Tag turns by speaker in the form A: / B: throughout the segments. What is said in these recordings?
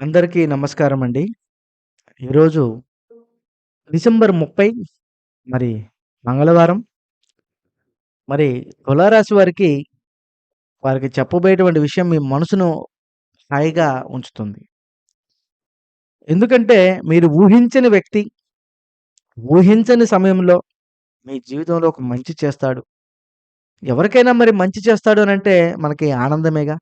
A: అందరికీ నమస్కారం అండి. ఈరోజు డిసెంబర్ 30 మరి మంగళవారం. మరి తులారాశి వారికి, వారికి చెప్పబోయేటువంటి విషయం మీ మనసును హాయిగా ఉంచుతుంది. ఎందుకంటే మీరు ఊహించని వ్యక్తి, ఊహించని సమయంలో మీ జీవితంలో ఒక మంచి చేస్తాడు. ఎవరికైనా మరి మంచి చేస్తాడు అనంటే మనకి ఆనందమేగా!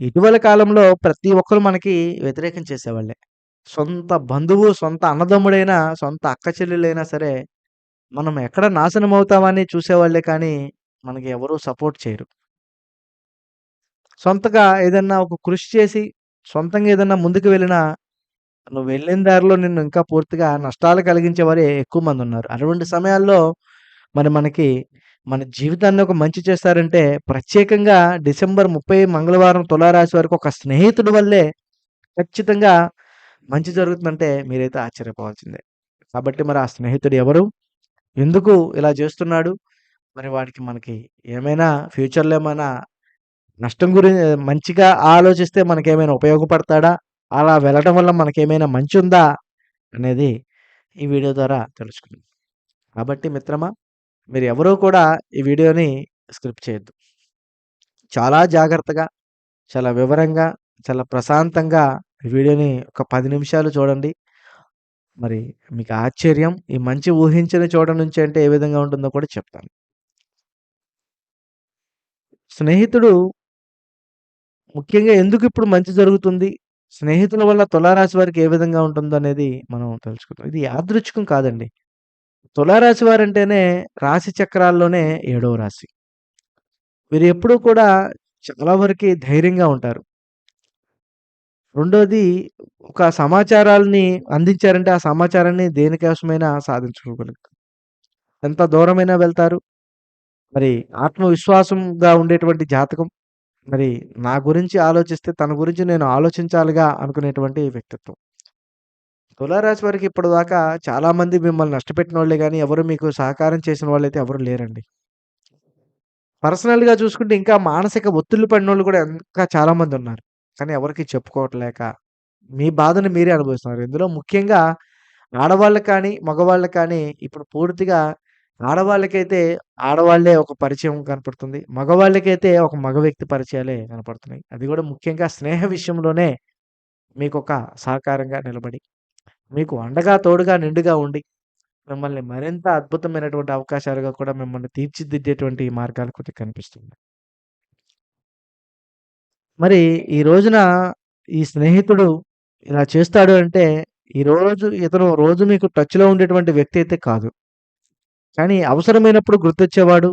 A: ఇటీవల కాలంలో ప్రతి ఒక్కరు మనకి వ్యతిరేకం చేసేవాళ్ళే. సొంత బంధువు, సొంత అన్నదమ్ముడైనా, సొంత అక్క చెల్లెలైనా సరే, మనం ఎక్కడ నాశనం అవుతామని చూసేవాళ్ళే కానీ, మనకి ఎవరూ సపోర్ట్ చేయరు. సొంతగా ఏదన్నా ఒక కృషి చేసి, సొంతంగా ఏదన్నా ముందుకు వెళ్ళినా, నువ్వు వెళ్ళిన దారిలో నిన్ను ఇంకా పూర్తిగా నష్టాలు కలిగించేవారే ఎక్కువ మందున్నారు. అటువంటి సమయాల్లో మరి మనకి మన జీవితాన్ని ఒక మంచి చేస్తారంటే, ప్రత్యేకంగా డిసెంబర్ 30 మంగళవారం తులారాశి వరకు ఒక స్నేహితుడి వల్లే ఖచ్చితంగా మంచి జరుగుతుందంటే మీరైతే ఆశ్చర్యపోవాల్సిందే. కాబట్టి మరి ఆ స్నేహితుడు ఎవరు? ఎందుకు ఇలా చేస్తున్నాడు? మరి వాడికి మనకి ఏమైనా ఫ్యూచర్‌లో ఏమైనా నష్టం గురించి మంచిగా ఆలోచిస్తే మనకేమైనా ఉపయోగపడతాడా? అలా వెళ్ళడం వల్ల మనకేమైనా ఉందా అనేది ఈ వీడియో ద్వారా తెలుసుకుందాం. కాబట్టి మిత్రమా, మీరు ఎవరూ కూడా ఈ వీడియోని స్క్రిప్ట్ చేయొద్దు. చాలా జాగ్రత్తగా, చాలా వివరంగా, చాలా ప్రశాంతంగా ఈ వీడియోని ఒక పది నిమిషాలు చూడండి. మరి మీకు ఆశ్చర్యం, ఈ మంచి ఊహించని చోట నుంచి అంటే ఏ విధంగా ఉంటుందో కూడా చెప్తాను. స్నేహితుడు ముఖ్యంగా ఎందుకు ఇప్పుడు మంచి జరుగుతుంది? స్నేహితుల వల్ల తులారాశి వారికి ఏ విధంగా ఉంటుందో అనేది మనం తెలుసుకుందాం. ఇది యాదృచ్ఛికం కాదండి. తులారాశి వారంటేనే రాశి చక్రాల్లోనే ఏడవ రాశి. వీరు ఎప్పుడూ కూడా చాలా వరకి ధైర్యంగా ఉంటారు. రెండోది ఒక సమాచారాల్ని అందించారంటే, ఆ సమాచారాన్ని దేనికోసమైనా సాధించుకోగలుగుతారు. ఎంత దూరమైనా వెళ్తారు. మరి ఆత్మవిశ్వాసంగా ఉండేటువంటి జాతకం. మరి నా గురించి ఆలోచిస్తే తన గురించి నేను ఆలోచించాలిగా అనుకునేటువంటి వ్యక్తిత్వం. తులారాశి వారికి ఇప్పటిదాకా చాలామంది మిమ్మల్ని నష్టపెట్టిన వాళ్ళే కానీ ఎవరు మీకు సహకారం చేసిన వాళ్ళైతే ఎవరు లేరండి. పర్సనల్‌గా చూసుకుంటే ఇంకా మానసిక ఒత్తిళ్ళు పడినోళ్ళు కూడా ఇంకా చాలామంది ఉన్నారు కానీ ఎవరికీ చెప్పుకోవట్లేక, మీ బాధను మీరే అనుభవిస్తున్నారు. ఇందులో ముఖ్యంగా ఆడవాళ్ళకి కానీ, మగవాళ్ళకి కానీ ఇప్పుడు పూర్తిగా ఆడవాళ్ళకైతే ఆడవాళ్ళే ఒక పరిచయం కనపడుతుంది. మగవాళ్ళకైతే ఒక మగ వ్యక్తి పరిచయాలే కనపడుతున్నాయి. అది కూడా ముఖ్యంగా స్నేహ విషయంలోనే మీకొక సహకారంగా నిలబడి, మీకు అండగా, తోడుగా, నిండుగా ఉండి, మిమ్మల్ని మరింత అద్భుతమైనటువంటి అవకాశాలుగా కూడా మిమ్మల్ని తీర్చిదిద్దేటువంటి మార్గాలు కొద్దిగా కనిపిస్తుంది మరి ఈ రోజున ఈ స్నేహితుడు ఇలా చేస్తాడు అంటే, ఈరోజు ఇతను రోజు మీకు టచ్‌లో ఉండేటువంటి వ్యక్తి అయితే కాదు. కానీ అవసరమైనప్పుడు గుర్తొచ్చేవాడు.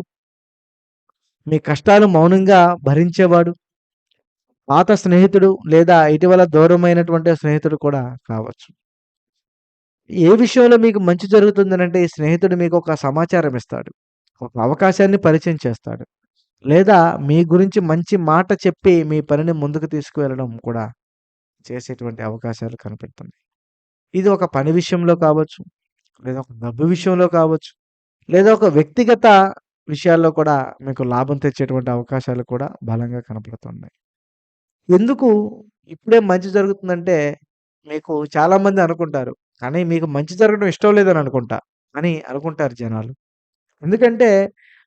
A: మీ కష్టాలు మౌనంగా భరించేవాడు. పాత స్నేహితుడు లేదా ఇటీవల దూరమైనటువంటి స్నేహితుడు కూడా కావచ్చు. ఏ విషయంలో మీకు మంచి జరుగుతుందనంటే, ఈ స్నేహితుడు మీకు ఒక సమాచారం ఇస్తాడు. ఒక అవకాశాన్ని పరిచయం చేస్తాడు. లేదా మీ గురించి మంచి మాట చెప్పి మీ పనిని ముందుకు తీసుకువెళ్ళడం కూడా చేసేటువంటి అవకాశాలు కనిపెడుతున్నాయి. ఇది ఒక పని విషయంలో కావచ్చు, లేదా ఒక డబ్బు విషయంలో కావచ్చు, లేదా ఒక వ్యక్తిగత విషయాల్లో కూడా మీకు లాభం తెచ్చేటువంటి అవకాశాలు కూడా బలంగా కనపడుతున్నాయి. ఎందుకు ఇప్పుడే మంచి జరుగుతుందంటే, మీకు చాలామంది అనుకుంటారు. కానీ మీకు మంచి జరగడం ఇష్టం లేదని అనుకుంటా అని అనుకుంటారు జనాలు. ఎందుకంటే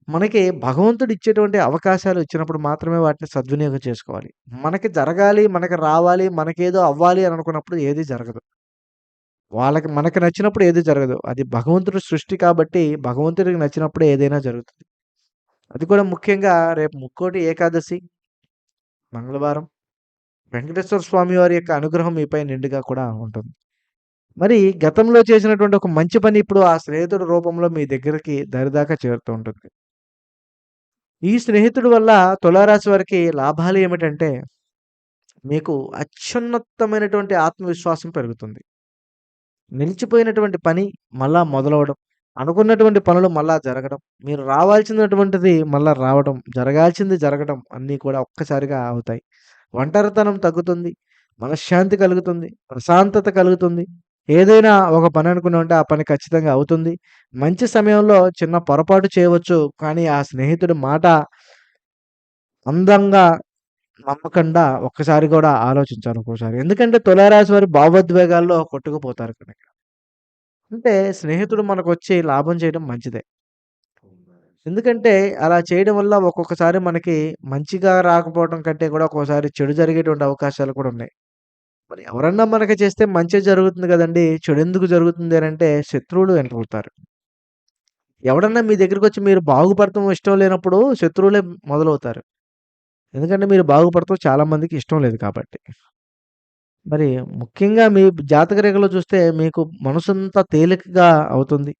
A: మనకి భగవంతుడు ఇచ్చేటువంటి అవకాశాలు ఇచ్చినప్పుడు మాత్రమే వాటిని సద్వినియోగం చేసుకోవాలి. మనకి జరగాలి, మనకి రావాలి, మనకేదో అవ్వాలి అని అనుకున్నప్పుడు ఏది జరగదు. వాళ్ళకి మనకి నచ్చినప్పుడు ఏది జరగదు. అది భగవంతుడి సృష్టి కాబట్టి భగవంతుడికి నచ్చినప్పుడే ఏదైనా జరుగుతుంది. అది కూడా ముఖ్యంగా రేపు ముక్కోటి ఏకాదశి మంగళవారం. వెంకటేశ్వర స్వామి వారి యొక్క అనుగ్రహం మీపై నిండుగా కూడా ఉంటుంది. మరి గతంలో చేసినటువంటి ఒక మంచి పని ఇప్పుడు ఆ స్నేహితుడు రూపంలో మీ దగ్గరికి దరిదాకా చేరుతూ ఉంటుంది. ఈ స్నేహితుడు వల్ల తులారాశి వారికి లాభాలు ఏమిటంటే, మీకు అత్యున్నతమైనటువంటి ఆత్మవిశ్వాసం పెరుగుతుంది. నిలిచిపోయినటువంటి పని మళ్ళా మొదలవడం అనుకున్నటువంటి పనులు మళ్ళా జరగడం, మీరు రావాల్సినటువంటిది మళ్ళా రావడం, జరగాల్సింది జరగడం అన్నీ కూడా ఒక్కసారిగా అవుతాయి. ఒంటరితనం తగ్గుతుంది. మనశ్శాంతి కలుగుతుంది. ప్రశాంతత కలుగుతుంది. ఏదైనా ఒక పని అనుకున్నామంటే ఆ పని ఖచ్చితంగా అవుతుంది. మంచి సమయంలో చిన్న పొరపాటు చేయవచ్చు. కానీ ఆ స్నేహితుడి మాట అందంగా నమ్మకుండా ఒక్కసారి కూడా ఆలోచించాను ఒక్కోసారి. ఎందుకంటే తులారాశి వారి భావోద్వేగాల్లో కొట్టుకుపోతారు కనుక. అంటే స్నేహితుడు మనకొచ్చి లాభం చేయడం మంచిదే. ఎందుకంటే అలా చేయడం వల్ల ఒక్కొక్కసారి మనకి మంచిగా రాకపోవడం కంటే కూడా ఒక్కోసారి చెడు జరిగేటువంటి అవకాశాలు కూడా ఉన్నాయి. మరి ఎవరన్నా మనకి చేస్తే మంచి జరుగుతుంది గదండీ! చెడెందుకు జరుగుతుంది అని అంటే శత్రువులు వెనకబడతారు. ఎవడన్నా మీ దగ్గరికి వచ్చి మీరు బాగుపడటం ఇష్టం లేనప్పుడు శత్రువులే మొదలవుతారు. ఎందుకంటే మీరు బాగుపడటం చాలా మందికి ఇష్టం లేదు కాబట్టి. మరి ముఖ్యంగా మీ జాతక రేఖలో చూస్తే మీకు మనసంతా తేలికగా అవుతుంది.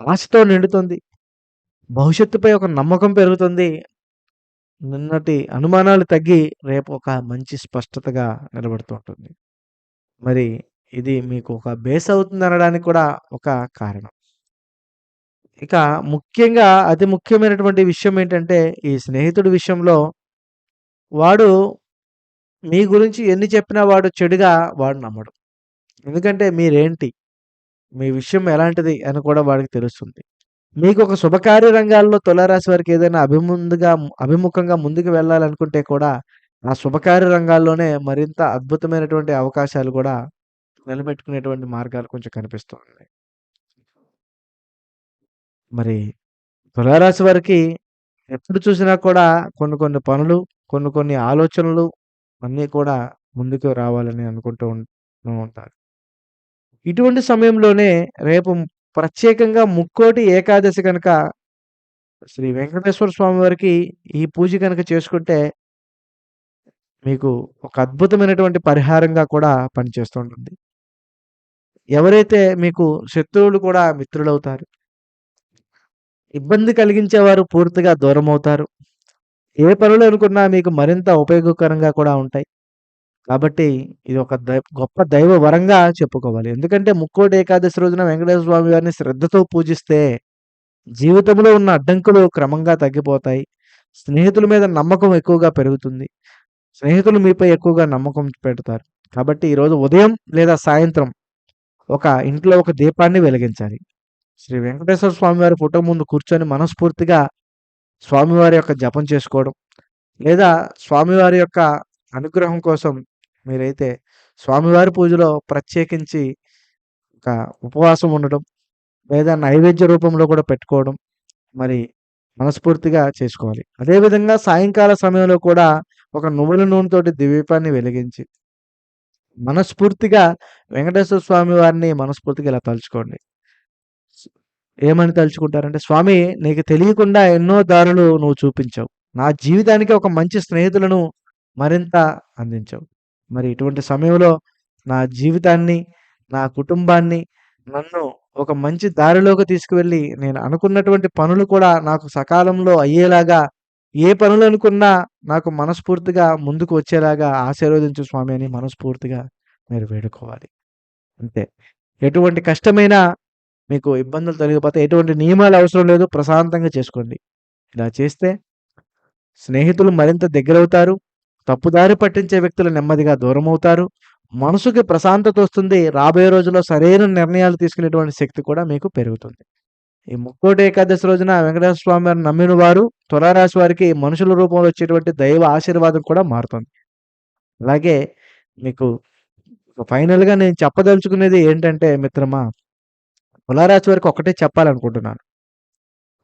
A: ఆశతో నిండుతుంది. భవిష్యత్తుపై ఒక నమ్మకం పెరుగుతుంది. నిన్నటి అనుమానాలు తగ్గి రేపు ఒక మంచి స్పష్టతగా నిలబడుతూ ఉంటుంది. మరి ఇది మీకు ఒక బేస్ అవుతుందనడానికి కూడా ఒక కారణం. ఇక ముఖ్యంగా అతి ముఖ్యమైనటువంటి విషయం ఏంటంటే ఈ స్నేహితుడి విషయంలో వాడు మీ గురించి ఎన్ని చెప్పినా వాడు చెడుగా వాడు నమ్మడు. ఎందుకంటే మీరేంటి? మీ విషయం ఎలాంటిది అని కూడా వాడికి తెలుస్తుంది. మీకు ఒక శుభకార్య రంగాల్లో తులారాశి వారికి ఏదైనా అభిముందుగా అభిముఖంగా ముందుకు వెళ్ళాలనుకుంటే కూడా ఆ శుభకార్య రంగాల్లోనే మరింత అద్భుతమైనటువంటి అవకాశాలు కూడా నిలబెట్టుకునేటువంటి మార్గాలు కొంచెం కనిపిస్తూ ఉన్నాయి. మరి తులారాశి వారికి ఎప్పుడు చూసినా కూడా కొన్ని కొన్ని పనులు, కొన్ని కొన్ని ఆలోచనలు అన్నీ కూడా ముందుకు రావాలని అనుకుంటూ ఉంటారు. ఇటువంటి సమయంలోనే రేపు ప్రత్యేకంగా ముక్కోటి ఏకాదశి కనుక శ్రీ వెంకటేశ్వర స్వామి వారికి ఈ పూజ కనుక చేసుకుంటే మీకు ఒక అద్భుతమైనటువంటి పరిహారంగా కూడా పనిచేస్తుంటుంది ఎవరైతే మీకు శత్రువులు కూడా మిత్రులవుతారు. ఇబ్బంది కలిగించేవారు పూర్తిగా దూరమవుతారు. ఏ పనులు అనుకున్నా మీకు మరింత ఉపయోగకరంగా కూడా ఉంటాయి. కాబట్టి ఇది ఒక దై గొప్ప దైవ వరంగా చెప్పుకోవాలి. ఎందుకంటే ముక్కోటి ఏకాదశి రోజున వెంకటేశ్వర స్వామి వారిని శ్రద్ధతో పూజిస్తే జీవితంలో ఉన్న అడ్డంకులు క్రమంగా తగ్గిపోతాయి. స్నేహితుల మీద నమ్మకం ఎక్కువగా పెరుగుతుంది. స్నేహితులు మీపై ఎక్కువగా నమ్మకం పెడతారు. కాబట్టి ఈరోజు ఉదయం లేదా సాయంత్రం ఒక ఇంట్లో ఒక దీపాన్ని వెలిగించాలి. శ్రీ వెంకటేశ్వర స్వామి వారి ఫోటో ముందు కూర్చొని మనస్ఫూర్తిగా స్వామివారి యొక్క జపం చేసుకోవడం. లేదా స్వామివారి యొక్క అనుగ్రహం కోసం మీరైతే స్వామివారి పూజలో ప్రత్యేకించి ఒక ఉపవాసం ఉండడం. లేదా నైవేద్య రూపంలో కూడా పెట్టుకోవడం. మరి మనస్ఫూర్తిగా చేసుకోవాలి. అదేవిధంగా సాయంకాల సమయంలో కూడా ఒక నువ్వుల నూనెతోటి దీపాన్ని వెలిగించి మనస్ఫూర్తిగా వెంకటేశ్వర స్వామి వారిని మనస్ఫూర్తిగా ఇలా తలుచుకోండి. ఏమని తలుచుకుంటారంటే, స్వామి నీకు తెలియకుండా ఎన్నో దారులు నువ్వు చూపించావు. నా జీవితానికి ఒక మంచి స్నేహితులను మరింత అందించావు. మరి ఇటువంటి సమయంలో నా జీవితాన్ని, నా కుటుంబాన్ని, నన్ను ఒక మంచి దారిలోకి తీసుకువెళ్ళి నేను అనుకున్నటువంటి పనులు కూడా నాకు సకాలంలో అయ్యేలాగా ఏ పనులు అనుకున్నా నాకు మనస్ఫూర్తిగా ముందుకు వచ్చేలాగా ఆశీర్వదించు స్వామి అని మనస్ఫూర్తిగా మీరు వేడుకోవాలి. అంతే. ఎటువంటి కష్టమైన మీకు ఇబ్బందులు తొలగిపోతే ఎటువంటి నియమాలు అవసరం లేదు. ప్రశాంతంగా చేసుకోండి. ఇలా చేస్తే స్నేహితులు మరింత దగ్గరవుతారు. తప్పుదారి పట్టించే వ్యక్తులు నెమ్మదిగా దూరమవుతారు. మనసుకి ప్రశాంతత వస్తుంది. రాబోయే రోజుల్లో సరైన నిర్ణయాలు తీసుకునేటువంటి శక్తి కూడా మీకు పెరుగుతుంది. ఈ ముక్కోటి ఏకాదశి రోజున వెంకటేశ్వర స్వామి వారిని నమ్మిన వారు తులారాశి వారికి మనుషుల రూపంలో వచ్చేటువంటి దైవ ఆశీర్వాదం కూడా మారుతుంది. అలాగే మీకు ఫైనల్‌గా నేను చెప్పదలుచుకునేది ఏంటంటే మిత్రమా తులారాశి వారికి ఒకటే చెప్పాలనుకుంటున్నాను.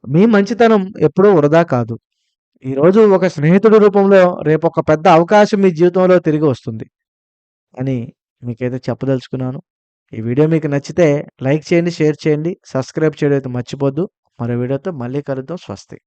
A: మీ మంచితనం ఎప్పుడూ వృధా కాదు. ఈరోజు ఒక స్నేహితుడి రూపంలో రేపు ఒక పెద్ద అవకాశం మీ జీవితంలో తిరిగి వస్తుంది. అని మీకైతే చెప్పదలుచుకున్నాను. ఈ వీడియో మీకు నచ్చితే లైక్ చేయండి, షేర్ చేయండి, సబ్స్క్రైబ్ చేయడం అయితే మర్చిపోద్దు. మరో వీడియోతో మళ్ళీ కలుద్దాం. స్వస్తి.